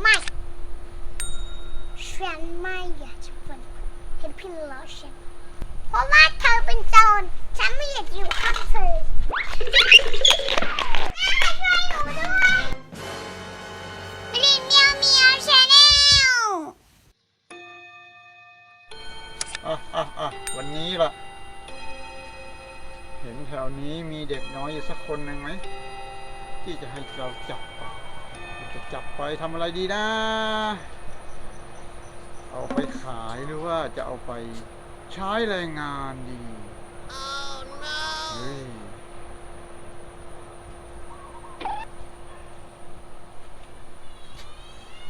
ไม่ฉันไม่อยากจะเป็นเห็นพี่ล้อฉันเพราะว่าเธอเป็นโจรฉันไม่อยากอยู่ข้างเธอแม่ช่วยหนูด้วยวันนี้ล่ะ เห็นแถวนี้มีเด็กน้อยอยู่สักคนหนึ่งไหม ที่จะให้เราจับไป จะจับไปทำอะไรดีนะ เอาไปขายหรือว่าจะเอาไปใช้แรงงานดีเฮ้ย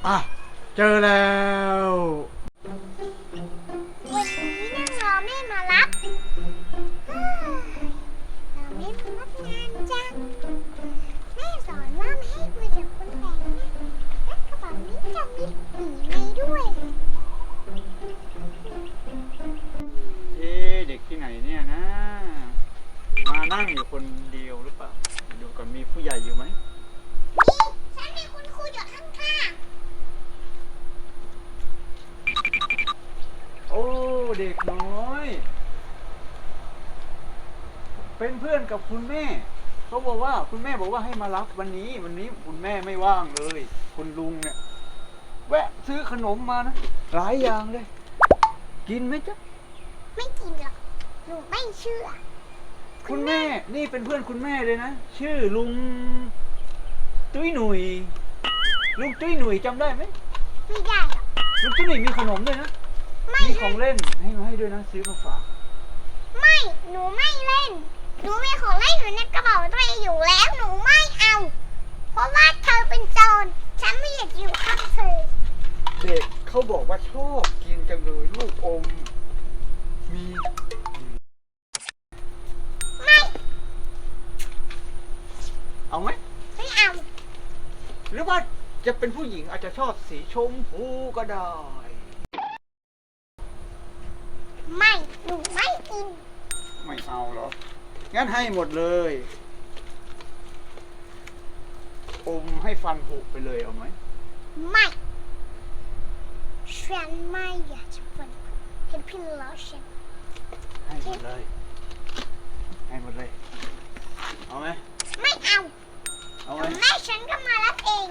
อะ เจอแล้ว ผู้ใหญ่อยู่ไหมนี่ฉันมีคุณครูอยู่ข้างโอ้เด็กน้อย เป็นเพื่อนกับคุณแม่เขาบอกว่าคุณแม่บอกว่าให้มารับวันนี้ วันนี้คุณแม่ไม่ว่างเลย คุณลุงเนี่ยแวะซื้อขนมมานะหลายอย่างเลย กินไหมจ๊ะ ๆ ไม่กินหรอก หนูไม่เชื่อ คุณแม่ นี่เป็นเพื่อนคุณแม่เลยนะ ชื่อลุง ตุ้ยหนุยลุงตุ้ยหนุยจำได้ไหมไม่ได้หรอกลุงตุ้ยหนุยมีขนมด้วยนะ ไม่มีขให้องเล่นให้มาให้ด้วยนะ ซื้อมาฝาก ไม่ หนูไม่เล่น หนูมีของเล่นอยู่ในกระเป๋าตัวเองอยู่แล้ว หนูไม่เอา เพราะว่าเธอเป็นโจร ฉันไม่อยากอยู่ข้างเธอ เด็กเขาบอกว่าชอบกินจังเลยลูกอมมี หรือว่าจะเป็นผู้หญิงอาจจะชอบสีชมพูก็ได้ ไม่หนูไม่กิน ไม่เอาเหรอ งั้นให้หมดเลย อมให้ฟันผุไปเลยเอาไหม ไม่ฉันไม่อยากจะเป็นเห็นพี่ล้อฉันให้หมดเลย ให้หมดเลย เอาไหม ไม่เอา เอาไหม เดี๋ยวแม่ฉันก็มารับเอง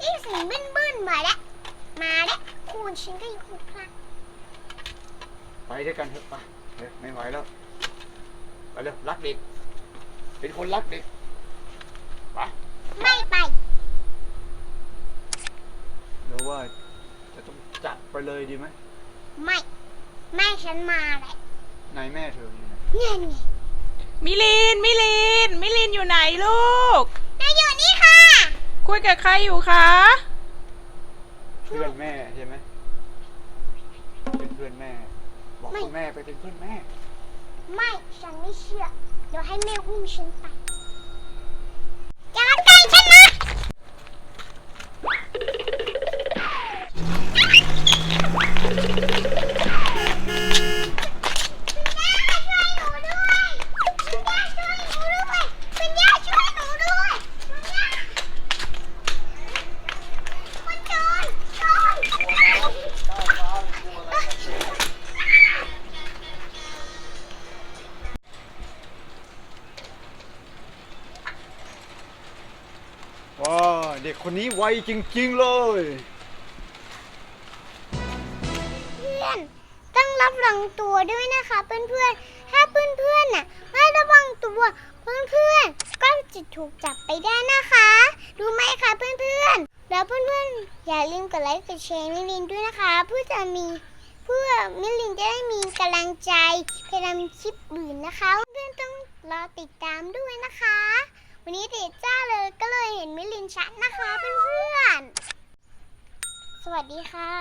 อีสีบึ้นบึ้นๆมาแล้วมา แล้วคุณฉันก็อยู่ข้างไปด้วยกันเถอะไปเร็วไม่ไหวแล้ว ไปเร็วรักเด็ก เป็นคนรักเด็ก ไปๆไม่ไป หรือว่าจะต้องจัดไปเลยดีไหมไม่ แม่ฉันมาแล้วนายแม่เธออยู่ไหนเนี่ยไงมิลิน มิลิน มิลินอยู่ไหนลูกนายอยู่นี่ค่ะ คุยกับใครอยู่คะ เพื่อนแม่ใช่ไหม เป็นเพื่อนแม่ บอกไม่คุณแม่ไปเป็นเพื่อนแม่ ไม่ฉันไม่เชื่อ เดี๋ยวให้แม่อุ้มฉันไปอย่ามาใกล้ฉันนะ ว้าเด็กคนนี้ไวจริง ๆ เลย เพื่อนต้องรับระวังตัวด้วยนะคะ เพื่อนๆ ถ้าเพื่อนๆน่ะไม่ระวังตัวเพื่อนๆ ก็จะถูกจับไปได้นะคะรู้ไหมคะเพื่อนๆ แล้วเพื่อนๆ อย่าลืมกดไลค์กดแชร์มิลินด้วยนะคะ เพื่อจะมีเพื่อมิลินจะได้มีกำลังใจไปทำคลิปอื่นนะคะ เพื่อนๆต้องรอติดตามด้วยนะคะ วันนี้เดจ้าเลยก็ เห็นมิลินชัดนะคะเพื่อนๆ สวัสดีค่ะ